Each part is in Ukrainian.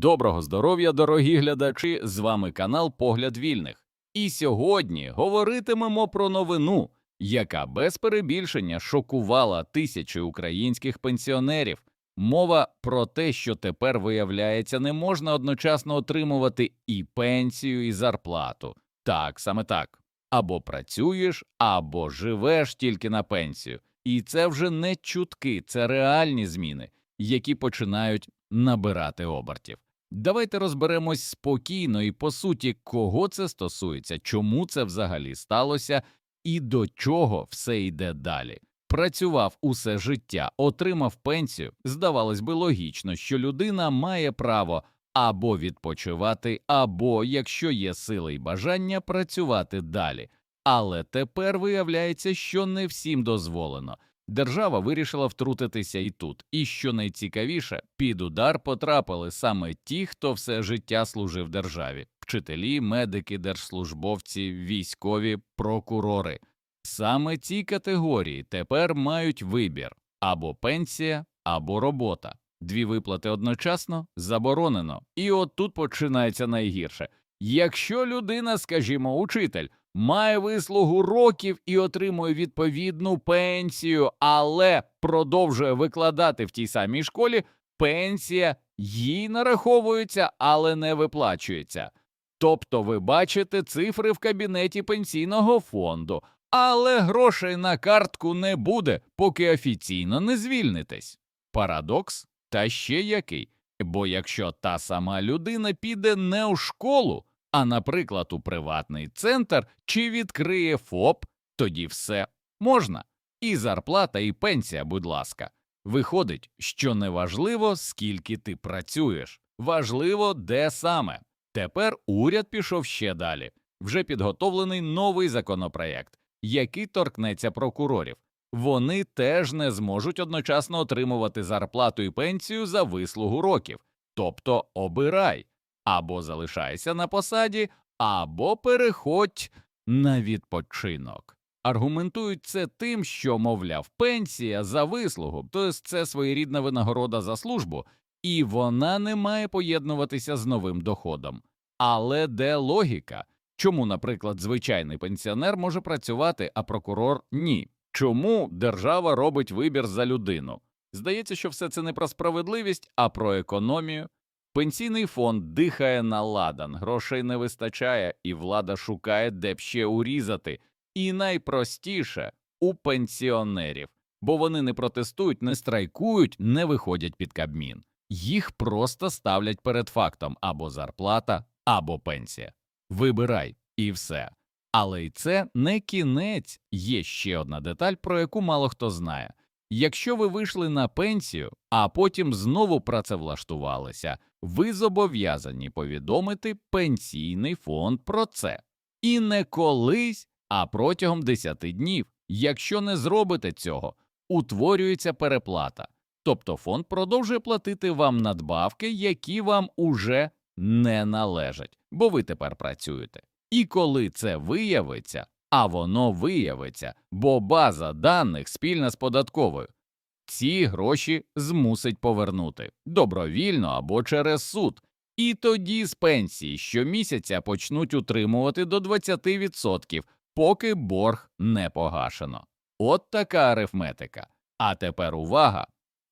Доброго здоров'я, дорогі глядачі! З вами канал Погляд Вільних. І сьогодні говоритимемо про новину, яка без перебільшення шокувала тисячі українських пенсіонерів. Мова про те, що тепер виявляється, не можна одночасно отримувати і пенсію, і зарплату. Так, саме так. Або працюєш, або живеш тільки на пенсію. І це вже не чутки, це реальні зміни, які починають набирати обертів. Давайте розберемось спокійно і по суті, кого це стосується, чому це взагалі сталося і до чого все йде далі. Працював усе життя, отримав пенсію. Здавалось би, логічно, що людина має право або відпочивати, або, якщо є сили й бажання, працювати далі. Але тепер виявляється, що не всім дозволено. Держава вирішила втрутитися і тут. І що найцікавіше, під удар потрапили саме ті, хто все життя служив державі: вчителі, медики, держслужбовці, військові, прокурори. Саме ці категорії тепер мають вибір або пенсія, або робота. Дві виплати одночасно заборонено. І от тут починається найгірше. Якщо людина, скажімо, учитель, має вислугу років і отримує відповідну пенсію, але продовжує викладати в тій самій школі, пенсія їй нараховується, але не виплачується. Тобто ви бачите цифри в кабінеті пенсійного фонду, але грошей на картку не буде, поки офіційно не звільнитесь. Парадокс? Та ще який. Бо якщо та сама людина піде не у школу, а, наприклад, у приватний центр чи відкриє ФОП, тоді все можна. І зарплата, і пенсія, будь ласка. Виходить, що не важливо, скільки ти працюєш, важливо, де саме. Тепер уряд пішов ще далі. Вже підготовлений новий законопроєкт, який торкнеться прокурорів. Вони теж не зможуть одночасно отримувати зарплату і пенсію за вислугу років. Тобто обирай або залишайся на посаді, або переходь на відпочинок. Аргументують це тим, що, мовляв, пенсія за вислугу, тобто це своєрідна винагорода за службу, і вона не має поєднуватися з новим доходом. Але де логіка? Чому, наприклад, звичайний пенсіонер може працювати, а прокурор ні? Чому держава робить вибір за людину? Здається, що все це не про справедливість, а про економію. Пенсійний фонд дихає на ладан, грошей не вистачає, і влада шукає, де б ще урізати. І найпростіше у пенсіонерів, бо вони не протестують, не страйкують, не виходять під кабмін. Їх просто ставлять перед фактом або зарплата, або пенсія. Вибирай і все. Але й це не кінець. Є ще одна деталь, про яку мало хто знає. Якщо ви вийшли на пенсію, а потім знову працевлаштувалися, ви зобов'язані повідомити пенсійний фонд про це. І не колись, а протягом 10 днів. Якщо не зробите цього, утворюється переплата. Тобто фонд продовжує платити вам надбавки, які вам уже не належать, бо ви тепер працюєте. І коли це виявиться, а воно виявиться, бо база даних спільна з податковою, ці гроші змусить повернути добровільно або через суд, і тоді з пенсії щомісяця почнуть утримувати до 20%, поки борг не погашено. От така арифметика. А тепер увага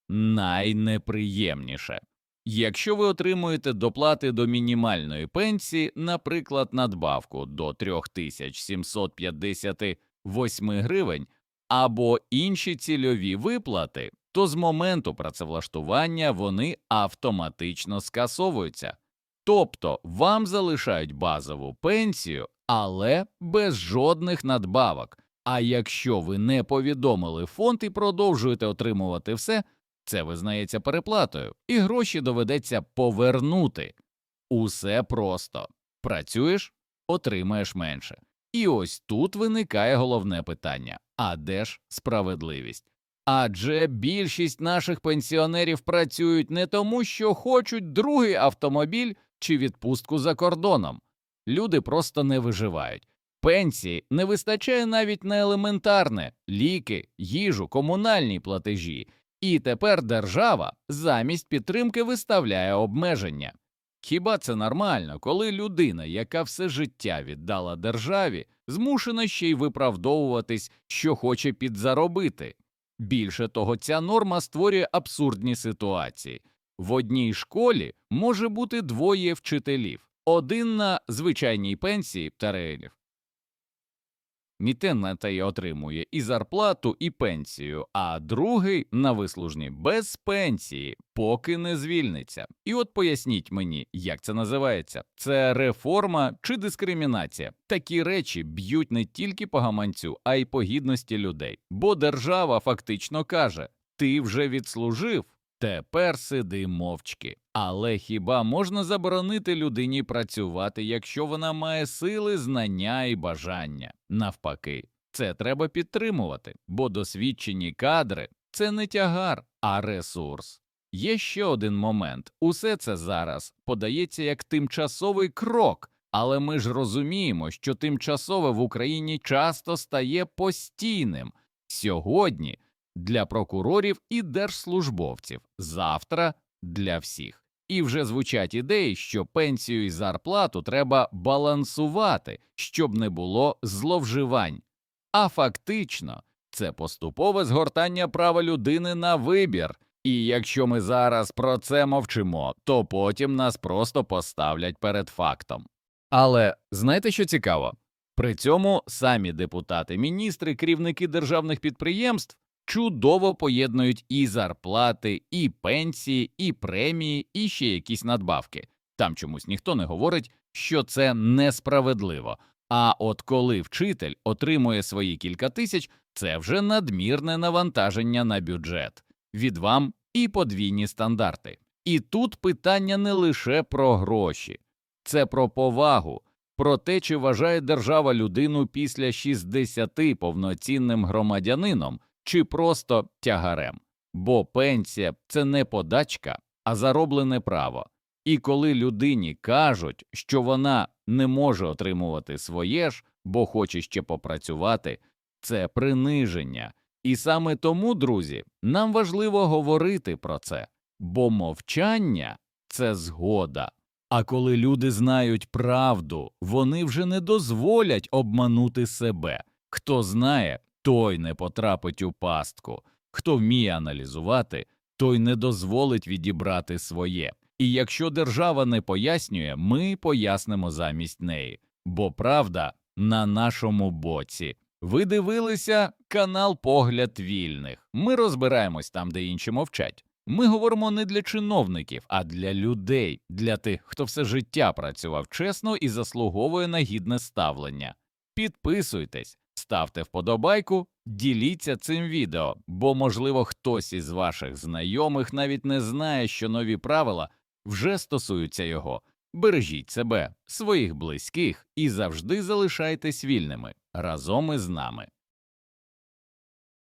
найнеприємніше. Якщо ви отримуєте доплати до мінімальної пенсії, наприклад, надбавку до 3758 гривень або інші цільові виплати, то з моменту працевлаштування вони автоматично скасовуються. Тобто вам залишають базову пенсію, але без жодних надбавок. А якщо ви не повідомили фонд і продовжуєте отримувати все, це визнається переплатою, і гроші доведеться повернути. Усе просто працюєш, отримаєш менше. І ось тут виникає головне питання: а де ж справедливість? Адже більшість наших пенсіонерів працюють не тому, що хочуть другий автомобіль чи відпустку за кордоном. Люди просто не виживають. Пенсії не вистачає навіть на елементарне ліки, їжу, комунальні платежі. І тепер держава замість підтримки виставляє обмеження. Хіба це нормально, коли людина, яка все життя віддала державі, змушена ще й виправдовуватись, що хоче підзаробити? Більше того, ця норма створює абсурдні ситуації. В одній школі може бути двоє вчителів, один на звичайній пенсії птарелів. Мітеннатий отримує і зарплату, і пенсію, а другий на вислужні без пенсії, поки не звільниться. І от поясніть мені, як це називається? Це реформа чи дискримінація? Такі речі б'ють не тільки по гаманцю, а й по гідності людей. Бо держава фактично каже: ти вже відслужив. Тепер сиди мовчки. Але хіба можна заборонити людині працювати, якщо вона має сили, знання і бажання? Навпаки, це треба підтримувати, бо досвідчені кадри це не тягар, а ресурс. Є ще один момент: усе це зараз подається як тимчасовий крок, але ми ж розуміємо, що тимчасове в Україні часто стає постійним. Сьогодні для прокурорів і держслужбовців, завтра для всіх. І вже звучать ідеї, що пенсію і зарплату треба балансувати, щоб не було зловживань. А фактично, це поступове згортання права людини на вибір. І якщо ми зараз про це мовчимо, то потім нас просто поставлять перед фактом. Але знаєте, що цікаво? При цьому самі депутати, міністри, керівники державних підприємств чудово поєднують і зарплати, і пенсії, і премії, і ще якісь надбавки. Там чомусь ніхто не говорить, що це несправедливо. А от коли вчитель отримує свої кілька тисяч, це вже надмірне навантаження на бюджет. Від вам і подвійні стандарти. І тут питання не лише про гроші, це про повагу, про те, чи вважає держава людину після 60 повноцінним громадянином, чи просто тягарем. Бо пенсія це не подачка, а зароблене право. І коли людині кажуть, що вона не може отримувати своє ж, бо хоче ще попрацювати, це приниження. І саме тому, друзі, нам важливо говорити про це, бо мовчання це згода. А коли люди знають правду, вони вже не дозволять обманути себе. Хто знає, той не потрапить у пастку. Хто вміє аналізувати, той не дозволить відібрати своє. І якщо держава не пояснює, ми пояснимо замість неї, бо правда на нашому боці. Ви дивилися канал Погляд вільних. Ми розбираємось там, де інші мовчать. Ми говоримо не для чиновників, а для людей, для тих, хто все життя працював чесно і заслуговує на гідне ставлення. Підписуйтесь, ставте вподобайку, діліться цим відео, бо, можливо, хтось із ваших знайомих навіть не знає, що нові правила вже стосуються його. Бережіть себе, своїх близьких і завжди залишайтесь вільними разом із нами.